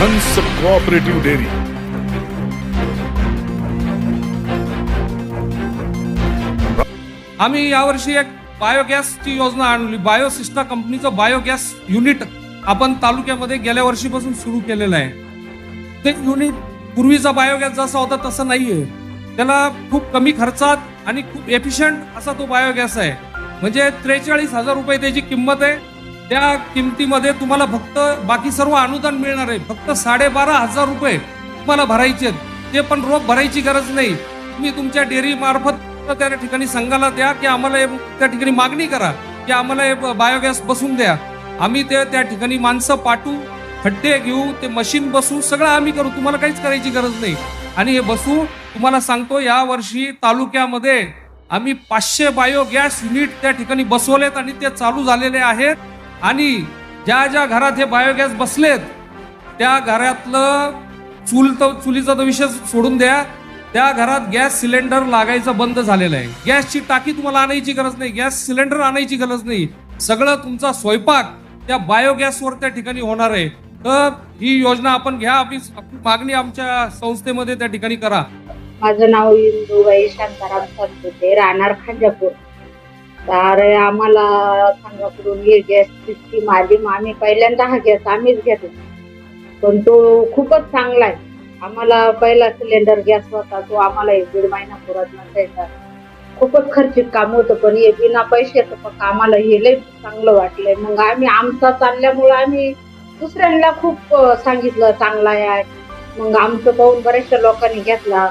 हंस cooperative dairy. आम्ही यावर्षी एक बायोगॅसची योजना आणली. बायोसिस्टा कंपनीचं बायोगॅस युनिट आपण तालुक्यामध्ये गेल्या वर्षीपासून सुरू केलेलं आहे. ते युनिट पूर्वीचा बायोगॅस जसा होता तसं नाहीये. त्याला खूप कमी खर्चात आणि खूप एफिशियंट असा तो बायोगॅस आहे. म्हणजे त्रेचाळीस हजार रुपये त्याची किंमत आहे. त्या किमतीमध्ये तुम्हाला फक्त बाकी सर्व अनुदान मिळणार आहे. फक्त साडेबारा हजार रुपये तुम्हाला भरायचे आहेत. ते पण रोख भरायची गरज नाही. तुम्ही तुमच्या डेअरी मार्फत त्या ठिकाणी संघाला द्या की आम्हाला त्या ठिकाणी मागणी करा की आम्हाला हे बायोगॅस बसून द्या. आम्ही ते त्या ठिकाणी माणसं पाठवू खड्डे घेऊ ते मशीन बसू सगळं आम्ही करू. तुम्हाला काहीच करायची गरज नाही. आणि हे बसू तुम्हाला सांगतो या वर्षी तालुक्यामध्ये आम्ही पाचशे बायोगॅस युनिट त्या ठिकाणी बसवलेत आणि ते चालू झालेले आहेत. आणि ज्या ज्या घरात हे बायोगॅस बसलेत त्या घरातलं चूल तर चुलीचा तर विषय सोडून द्या. त्या घरात गॅस सिलेंडर लागायचं बंद झालेलं आहे. गॅसची टाकी तुम्हाला आणायची गरज नाही. गॅस सिलेंडर आणायची गरज नाही. सगळं तुमचा स्वयंपाक त्या बायोगॅसवर त्या ठिकाणी होणार आहे. तर ही योजना आपण घ्या. आपली आपली मागणी आमच्या संस्थेमध्ये त्या ठिकाणी करा. माझं नाव इंदुबाई शांताराम संतोते राहणार खांजापूर. तर आम्हाला संघाकडून हे गॅस सिस्टीम आली मग आम्ही पहिल्यांदा हा गॅस आम्हीच घेतो पण तो खूपच चांगला आहे. आम्हाला पहिला सिलेंडर गॅस होता तो आम्हाला एक दीड महिना पुरत नसायचा खूपच खर्चिक काम होतं पण हे बिना पैशाचं फक्त आम्हाला हे लय चांगलं वाटलंय. मग आम्ही आमचा चालल्यामुळं आम्ही दुसऱ्यांना खूप सांगितलं चांगला आहे. मग आमचं पाहून बऱ्याचशा लोकांनी घेतला.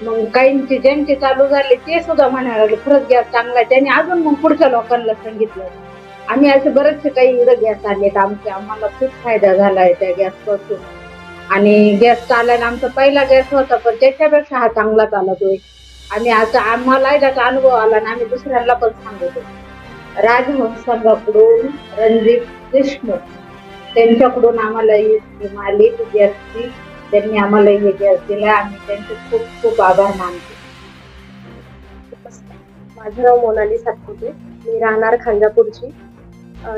मग काहींची ज्यांचे चालू झाले ते सुद्धा म्हणायला लागले खरंच गॅस चांगला आहे. त्याने अजून मग पुढच्या लोकांना सांगितलं. आम्ही असे बरेचसे काही इकडे गॅस आणलेत आमचे आम्हाला खूप फायदा झाला आहे त्या गॅसपासून. आणि गॅस चालायला आमचा पहिला गॅस होता पण त्याच्यापेक्षा हा चांगला चालतोय आणि आता आम्हाला त्याचा अनुभव आला आणि आम्ही दुसऱ्यांना पण सांगतो. राजहंस संघाकडून रणदीप देशमुख त्यांच्याकडून आम्हाला ही स्कीम आली गॅसची त्यांनी आम्हाला हे गॅस दिला आम्ही त्यांचे खूप खूप आभार मानतो. माझं नाव मोनाली सातपुते. मी राहणार खांजापूरची.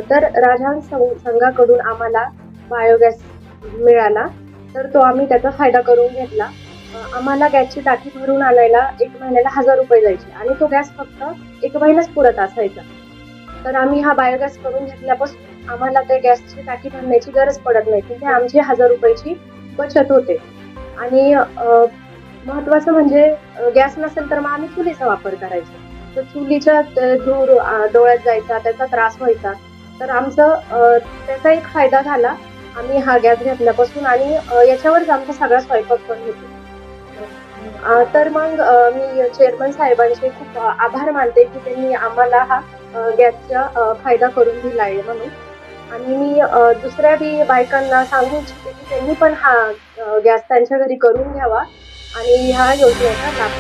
तर राजहान संघाकडून आम्हाला बायोगॅस मिळाला. तर तो आम्ही त्याचा फायदा करून घेतला. आम्हाला गॅसची टाकी भरून आणायला एक महिन्याला हजार रुपये जायचे आणि तो गॅस फक्त एक महिनाच पुरत असायचा. तर आम्ही हा बायोगॅस करून घेतल्यापासून आम्हाला त्या गॅसची टाकी भरण्याची गरज पडत नाही. तिथे आमची हजार रुपयाची बचत होते. आणि महत्वाचं म्हणजे गॅस नसेल तर मग आम्ही चुलीचा वापर करायचो. तर चुलीच्या धूर डोळ्यात जायचा त्याचा त्रास व्हायचा. तर आमचं त्याचा एक फायदा झाला. आम्ही हा गॅस घेतल्यापासून आणि याच्यावरच आमचा सगळा स्वयंपाक पण होतो. तर मग मी चेअरमन साहेबांचे खूप आभार मानते की त्यांनी आम्हाला हा गॅसचा फायदा करून दिला आहे म्हणून. आणि मी दुसऱ्या बी बायकांना सांगू इच्छिते की त्यांनी पण हा गॅस त्यांच्या घरी करून घ्यावा आणि ह्या योजनेचा लाभ